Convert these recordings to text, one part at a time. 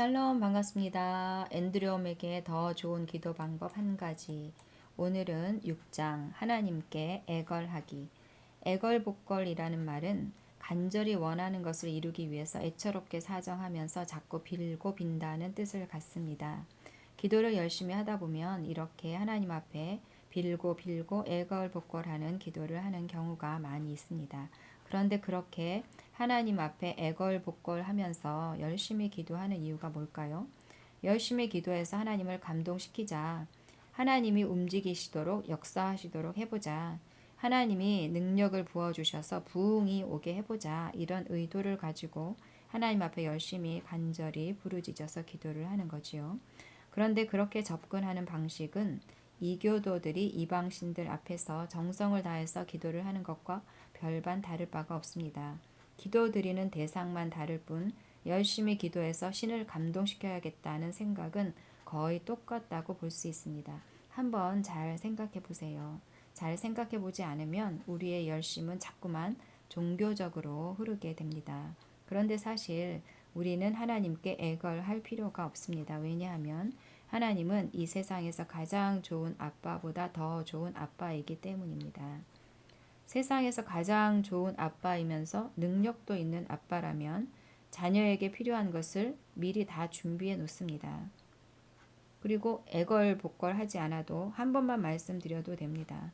샬롬 반갑습니다. 앤드레옴에게 더 좋은 기도 방법 한 가지. 오늘은 6장 하나님께 애걸하기. 애걸복걸이라는 말은 간절히 원하는 것을 이루기 위해서 애처롭게 사정하면서 자꾸 빌고 빈다는 뜻을 갖습니다. 기도를 열심히 하다 보면 이렇게 하나님 앞에 빌고 빌고 애걸복걸하는 기도를 하는 경우가 많이 있습니다. 그런데 그렇게 하나님 앞에 애걸복걸 하면서 열심히 기도하는 이유가 뭘까요? 열심히 기도해서 하나님을 감동시키자. 하나님이 움직이시도록 역사하시도록 해보자. 하나님이 능력을 부어주셔서 부흥이 오게 해보자. 이런 의도를 가지고 하나님 앞에 열심히 간절히 부르짖어서 기도를 하는 거지요. 그런데 그렇게 접근하는 방식은 이교도들이 이방신들 앞에서 정성을 다해서 기도를 하는 것과 별반 다를 바가 없습니다. 기도 드리는 대상만 다를 뿐 열심히 기도해서 신을 감동시켜야겠다는 생각은 거의 똑같다고 볼 수 있습니다. 한번 잘 생각해 보세요. 잘 생각해 보지 않으면 우리의 열심은 자꾸만 종교적으로 흐르게 됩니다. 그런데 사실 우리는 하나님께 애걸할 필요가 없습니다. 왜냐하면 하나님은 이 세상에서 가장 좋은 아빠보다 더 좋은 아빠이기 때문입니다. 세상에서 가장 좋은 아빠이면서 능력도 있는 아빠라면 자녀에게 필요한 것을 미리 다 준비해 놓습니다. 그리고 애걸복걸 하지 않아도 한 번만 말씀드려도 됩니다.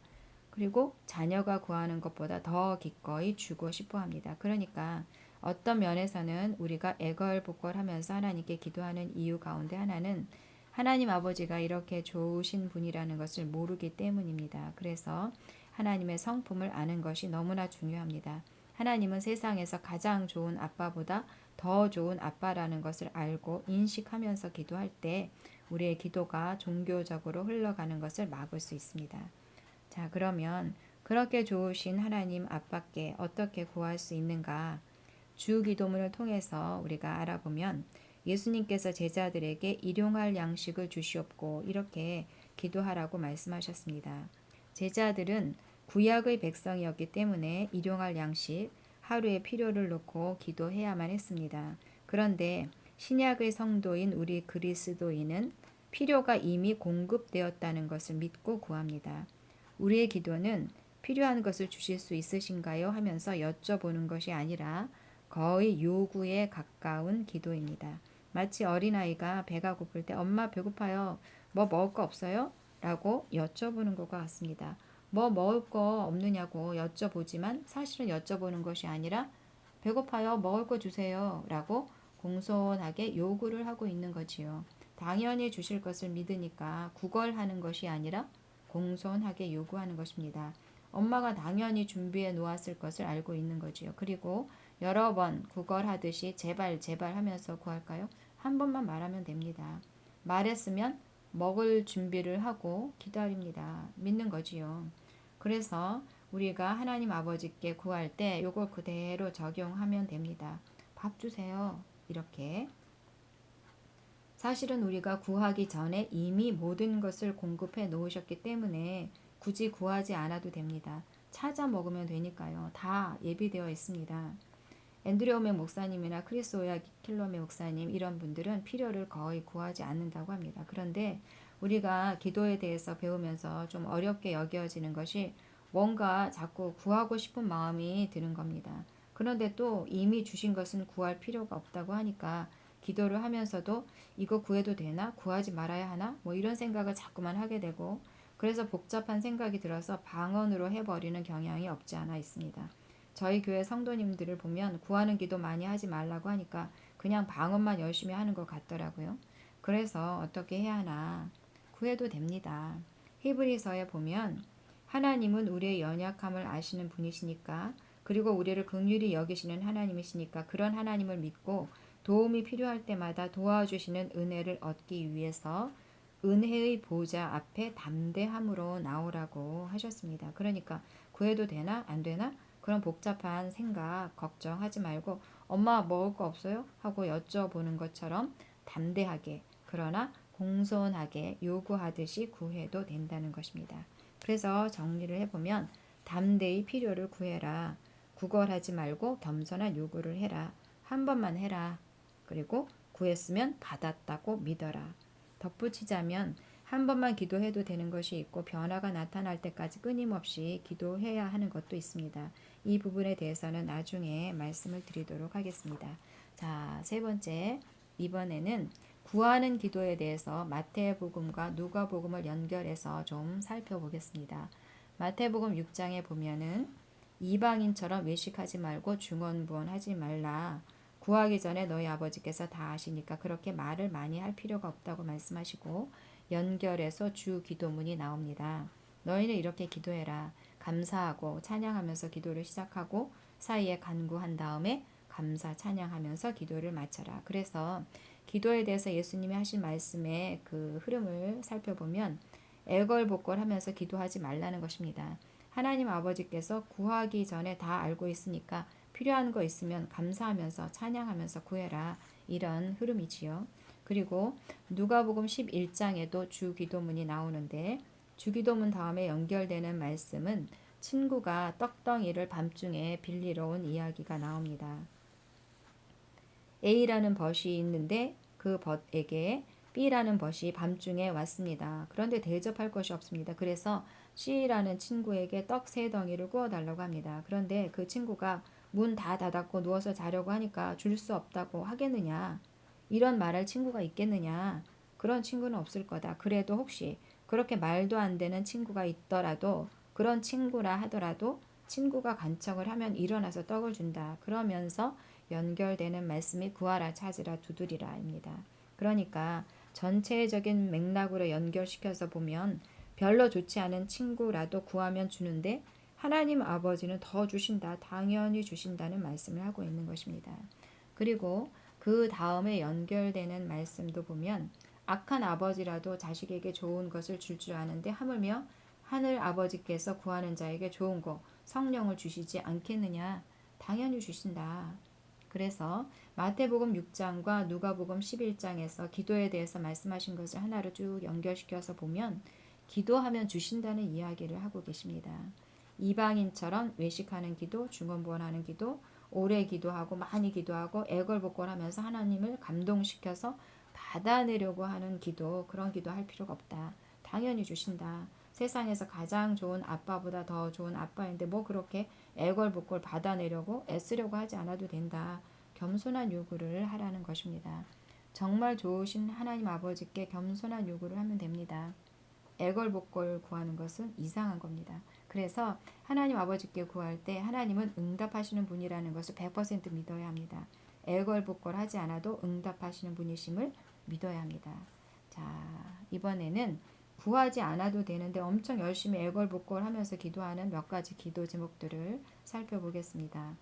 그리고 자녀가 구하는 것보다 더 기꺼이 주고 싶어 합니다. 그러니까 어떤 면에서는 우리가 애걸복걸 하면서 하나님께 기도하는 이유 가운데 하나는 하나님 아버지가 이렇게 좋으신 분이라는 것을 모르기 때문입니다. 그래서 하나님의 성품을 아는 것이 너무나 중요합니다. 하나님은 세상에서 가장 좋은 아빠보다 더 좋은 아빠라는 것을 알고 인식하면서 기도할 때 우리의 기도가 종교적으로 흘러가는 것을 막을 수 있습니다. 자, 그러면 그렇게 좋으신 하나님 아빠께 어떻게 구할 수 있는가? 주 기도문을 통해서 우리가 알아보면 예수님께서 제자들에게 일용할 양식을 주시옵고 이렇게 기도하라고 말씀하셨습니다. 제자들은 구약의 백성이었기 때문에 일용할 양식 하루의 필요를 놓고 기도해야만 했습니다. 그런데 신약의 성도인 우리 그리스도인은 필요가 이미 공급되었다는 것을 믿고 구합니다. 우리의 기도는 필요한 것을 주실 수 있으신가요? 하면서 여쭤보는 것이 아니라 거의 요구에 가까운 기도입니다. 마치 어린아이가 배가 고플 때 엄마 배고파요. 뭐 먹을 거 없어요? 라고 여쭤보는 것과 같습니다. 뭐 먹을 거 없느냐고 여쭤보지만 사실은 여쭤보는 것이 아니라 배고파요. 먹을 거 주세요. 라고 공손하게 요구를 하고 있는 거지요. 당연히 주실 것을 믿으니까 구걸하는 것이 아니라 공손하게 요구하는 것입니다. 엄마가 당연히 준비해 놓았을 것을 알고 있는 거지요. 그리고 여러 번 구걸하듯이 제발 제발 하면서 구할까요? 한 번만 말하면 됩니다. 말했으면 먹을 준비를 하고 기다립니다. 믿는 거지요. 그래서 우리가 하나님 아버지께 구할 때 요걸 그대로 적용하면 됩니다. 밥 주세요. 이렇게. 사실은 우리가 구하기 전에 이미 모든 것을 공급해 놓으셨기 때문에 굳이 구하지 않아도 됩니다. 찾아 먹으면 되니까요. 다 예비되어 있습니다. 앤드레오메 목사님이나 크리스 오야 킬로메 목사님 이런 분들은 필요를 거의 구하지 않는다고 합니다. 그런데 우리가 기도에 대해서 배우면서 좀 어렵게 여겨지는 것이 뭔가 자꾸 구하고 싶은 마음이 드는 겁니다. 그런데 또 이미 주신 것은 구할 필요가 없다고 하니까 기도를 하면서도 이거 구해도 되나? 구하지 말아야 하나? 뭐 이런 생각을 자꾸만 하게 되고 그래서 복잡한 생각이 들어서 방언으로 해버리는 경향이 없지 않아 있습니다. 저희 교회 성도님들을 보면 구하는 기도 많이 하지 말라고 하니까 그냥 방언만 열심히 하는 것 같더라고요. 그래서 어떻게 해야 하나 구해도 됩니다. 히브리서에 보면 하나님은 우리의 연약함을 아시는 분이시니까 그리고 우리를 극률히 여기시는 하나님이시니까 그런 하나님을 믿고 도움이 필요할 때마다 도와주시는 은혜를 얻기 위해서 은혜의 보좌 앞에 담대함으로 나오라고 하셨습니다. 그러니까 구해도 되나 안 되나 그런 복잡한 생각 걱정하지 말고 엄마 먹을 거 없어요? 하고 여쭤보는 것처럼 담대하게 그러나 공손하게 요구하듯이 구해도 된다는 것입니다. 그래서 정리를 해보면 담대히 필요를 구해라. 구걸하지 말고 겸손한 요구를 해라. 한 번만 해라. 그리고 구했으면 받았다고 믿어라. 덧붙이자면 한 번만 기도해도 되는 것이 있고 변화가 나타날 때까지 끊임없이 기도해야 하는 것도 있습니다. 이 부분에 대해서는 나중에 말씀을 드리도록 하겠습니다. 자, 세 번째. 이번에는 구하는 기도에 대해서 마태복음과 누가복음을 연결해서 좀 살펴보겠습니다. 마태복음 6장에 보면은 이방인처럼 외식하지 말고 중언부언하지 말라. 구하기 전에 너희 아버지께서 다 아시니까 그렇게 말을 많이 할 필요가 없다고 말씀하시고 연결해서 주 기도문이 나옵니다. 너희는 이렇게 기도해라. 감사하고 찬양하면서 기도를 시작하고 사이에 간구한 다음에 감사 찬양하면서 기도를 마쳐라. 그래서 기도에 대해서 예수님이 하신 말씀의 그 흐름을 살펴보면 애걸복걸하면서 기도하지 말라는 것입니다. 하나님 아버지께서 구하기 전에 다 알고 있으니까 필요한 거 있으면 감사하면서 찬양하면서 구해라. 이런 흐름이지요. 그리고 누가복음 11장에도 주기도문이 나오는데 주기도문 다음에 연결되는 말씀은 친구가 떡덩이를 밤중에 빌리러 온 이야기가 나옵니다. A라는 벗이 있는데 그 벗에게 B라는 벗이 밤중에 왔습니다. 그런데 대접할 것이 없습니다. 그래서 C라는 친구에게 떡 세 덩이를 구워 달라고 합니다. 그런데 그 친구가 문 다 닫았고 누워서 자려고 하니까 줄 수 없다고 하겠느냐? 이런 말할 친구가 있겠느냐? 그런 친구는 없을 거다. 그래도 혹시 그렇게 말도 안 되는 친구가 있더라도 그런 친구라 하더라도 친구가 간청을 하면 일어나서 떡을 준다. 그러면서 연결되는 말씀이 구하라 찾으라 두드리라입니다. 그러니까 전체적인 맥락으로 연결시켜서 보면 별로 좋지 않은 친구라도 구하면 주는데 하나님 아버지는 더 주신다. 당연히 주신다는 말씀을 하고 있는 것입니다. 그리고 그 다음에 연결되는 말씀도 보면 악한 아버지라도 자식에게 좋은 것을 줄줄 아는데 하물며 하늘 아버지께서 구하는 자에게 좋은 거 성령을 주시지 않겠느냐? 당연히 주신다. 그래서 마태복음 6장과 누가복음 11장에서 기도에 대해서 말씀하신 것을 하나로 쭉 연결시켜서 보면 기도하면 주신다는 이야기를 하고 계십니다. 이방인처럼 외식하는 기도, 중언부언하는 기도, 오래 기도하고 많이 기도하고 애걸복걸하면서 하나님을 감동시켜서 받아내려고 하는 기도 그런 기도 할 필요가 없다. 당연히 주신다. 세상에서 가장 좋은 아빠보다 더 좋은 아빠인데 뭐 그렇게 애걸복걸 받아내려고 애쓰려고 하지 않아도 된다. 겸손한 요구를 하라는 것입니다. 정말 좋으신 하나님 아버지께 겸손한 요구를 하면 됩니다. 애걸복걸 구하는 것은 이상한 겁니다. 그래서 하나님 아버지께 구할 때 하나님은 응답하시는 분이라는 것을 100% 믿어야 합니다. 애걸복걸 하지 않아도 응답하시는 분이심을 믿어야 합니다. 자, 이번에는 구하지 않아도 되는데 엄청 열심히 애걸복걸 하면서 기도하는 몇 가지 기도 제목들을 살펴보겠습니다.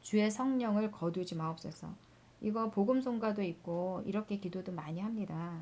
주의 성령을 거두지 마옵소서. 이거 복음송가도 있고 이렇게 기도도 많이 합니다.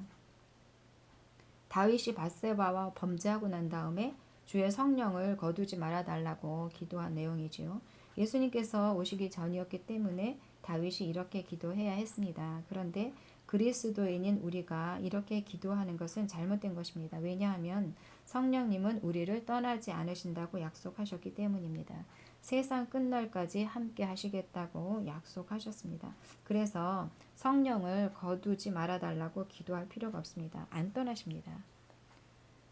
다윗이 바세바와 범죄하고 난 다음에 주의 성령을 거두지 말아 달라고 기도한 내용이지요. 예수님께서 오시기 전이었기 때문에 다윗이 이렇게 기도해야 했습니다. 그런데 그리스도인인 우리가 이렇게 기도하는 것은 잘못된 것입니다. 왜냐하면 성령님은 우리를 떠나지 않으신다고 약속하셨기 때문입니다. 세상 끝날까지 함께 하시겠다고 약속하셨습니다. 그래서 성령을 거두지 말아달라고 기도할 필요가 없습니다. 안 떠나십니다.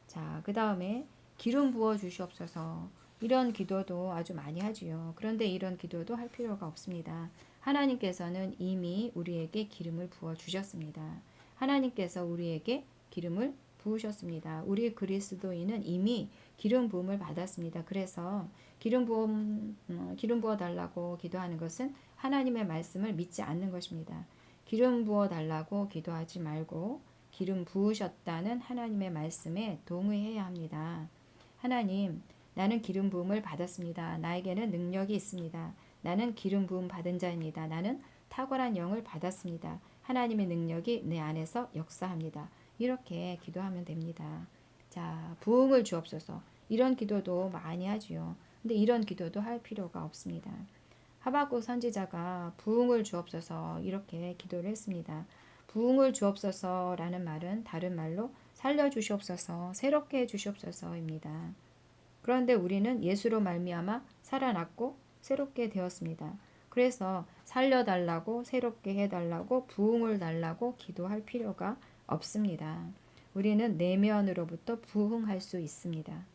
자, 그 다음에 기름 부어 주시옵소서. 이런 기도도 아주 많이 하지요. 그런데 이런 기도도 할 필요가 없습니다. 하나님께서는 이미 우리에게 기름을 부어 주셨습니다. 하나님께서 우리에게 기름을 부으셨습니다. 우리 그리스도인은 이미 기름 부음을 받았습니다. 그래서 기름 부음 어, 기름 부어 달라고 기도하는 것은 하나님의 말씀을 믿지 않는 것입니다. 기름 부어 달라고 기도하지 말고 기름 부으셨다는 하나님의 말씀에 동의해야 합니다. 하나님, 나는 기름 부음을 받았습니다. 나에게는 능력이 있습니다. 나는 기름 부음 받은 자입니다. 나는 탁월한 영을 받았습니다. 하나님의 능력이 내 안에서 역사합니다. 이렇게 기도하면 됩니다. 자, 부흥을 주옵소서. 이런 기도도 많이 하지요. 근데 이런 기도도 할 필요가 없습니다. 하박국 선지자가 부흥을 주옵소서 이렇게 기도를 했습니다. 부흥을 주옵소서라는 말은 다른 말로 살려 주시옵소서, 새롭게 해 주시옵소서입니다. 그런데 우리는 예수로 말미암아 살아났고 새롭게 되었습니다. 그래서 살려달라고 새롭게 해달라고 부흥을 달라고 기도할 필요가 없습니다. 우리는 내면으로부터 부흥할 수 있습니다.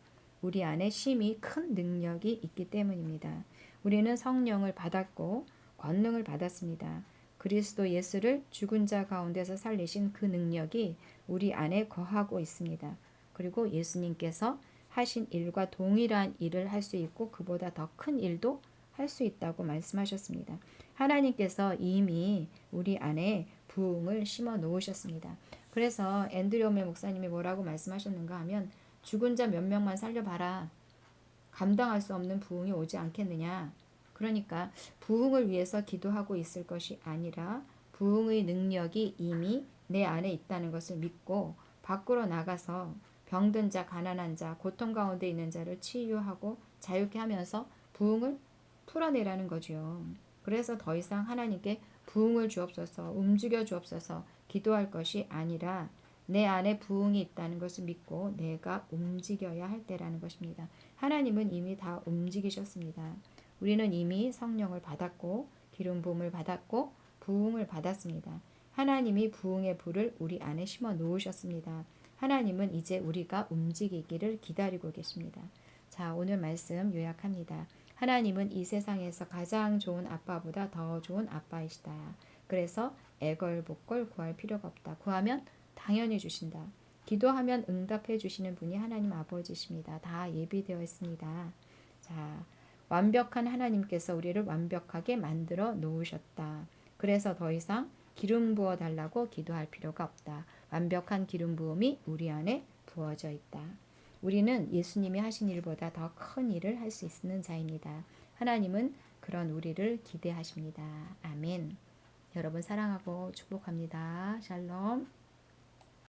우리 안에 심히 큰 능력이 있기 때문입니다. 우리는 성령을 받았고 권능을 받았습니다. 그리스도 예수를 죽은 자 가운데서 살리신 그 능력이 우리 안에 거하고 있습니다. 그리고 예수님께서 하신 일과 동일한 일을 할 수 있고 그보다 더 큰 일도 할 수 있다고 말씀하셨습니다. 하나님께서 이미 우리 안에 부흥을 심어 놓으셨습니다. 그래서 앤드로메 목사님이 뭐라고 말씀하셨는가 하면 죽은 자 몇 명만 살려봐라. 감당할 수 없는 부흥이 오지 않겠느냐. 그러니까 부흥을 위해서 기도하고 있을 것이 아니라 부흥의 능력이 이미 내 안에 있다는 것을 믿고 밖으로 나가서 병든 자, 가난한 자, 고통 가운데 있는 자를 치유하고 자유케 하면서 부흥을 풀어내라는 거죠. 그래서 더 이상 하나님께 부흥을 주옵소서, 움직여 주옵소서 기도할 것이 아니라 내 안에 부흥이 있다는 것을 믿고 내가 움직여야 할 때라는 것입니다. 하나님은 이미 다 움직이셨습니다. 우리는 이미 성령을 받았고 기름 부음을 받았고 부흥을 받았습니다. 하나님이 부흥의 불을 우리 안에 심어 놓으셨습니다. 하나님은 이제 우리가 움직이기를 기다리고 계십니다. 자, 오늘 말씀 요약합니다. 하나님은 이 세상에서 가장 좋은 아빠보다 더 좋은 아빠이시다. 그래서 애걸복걸 구할 필요가 없다. 구하면 당연히 주신다. 기도하면 응답해 주시는 분이 하나님 아버지십니다. 다 예비되어 있습니다. 자, 완벽한 하나님께서 우리를 완벽하게 만들어 놓으셨다. 그래서 더 이상 기름 부어 달라고 기도할 필요가 없다. 완벽한 기름 부음이 우리 안에 부어져 있다. 우리는 예수님이 하신 일보다 더 큰 일을 할 수 있는 자입니다. 하나님은 그런 우리를 기대하십니다. 아멘. 여러분 사랑하고 축복합니다. 샬롬.